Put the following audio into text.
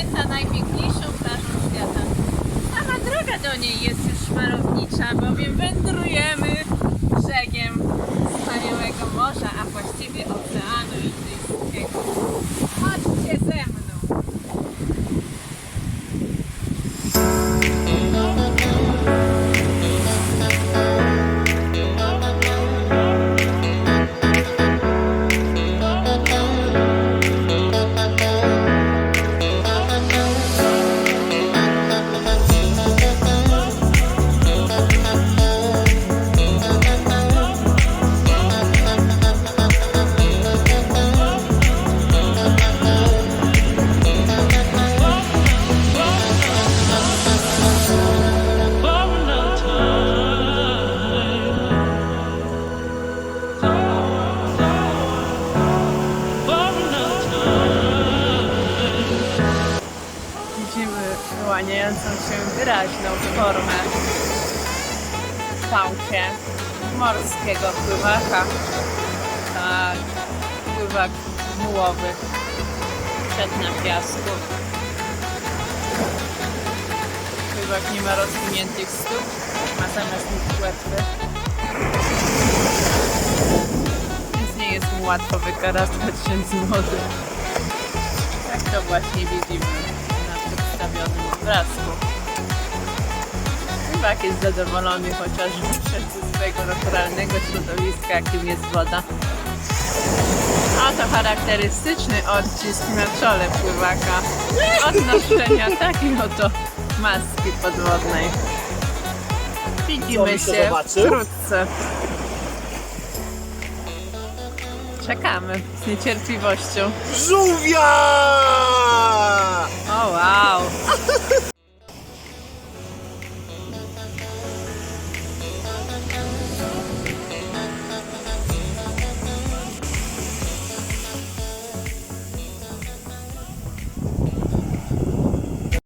zachwyca najpiękniejszą plażą świata. Sama droga do niej jest już szmarownicza, bowiem wędrujemy wyłaniającą się wyraźną formę w kształcie morskiego pływaka. Tak, pływak mułowy przed na piasku. Pływak nie ma rozwiniętych stóp, ma zamiast nich łepy. Więc nie jest mu łatwo wykarastać się z. Tak to właśnie widzimy na przedstawionym obrazku. Pływak jest zadowolony chociaż wyszedł ze swojego naturalnego środowiska, jakim jest woda. A to charakterystyczny odcisk na czole pływaka od noszenia takiej oto maski podwodnej. Widzimy się wkrótce. Czekamy z niecierpliwością. Żółwia!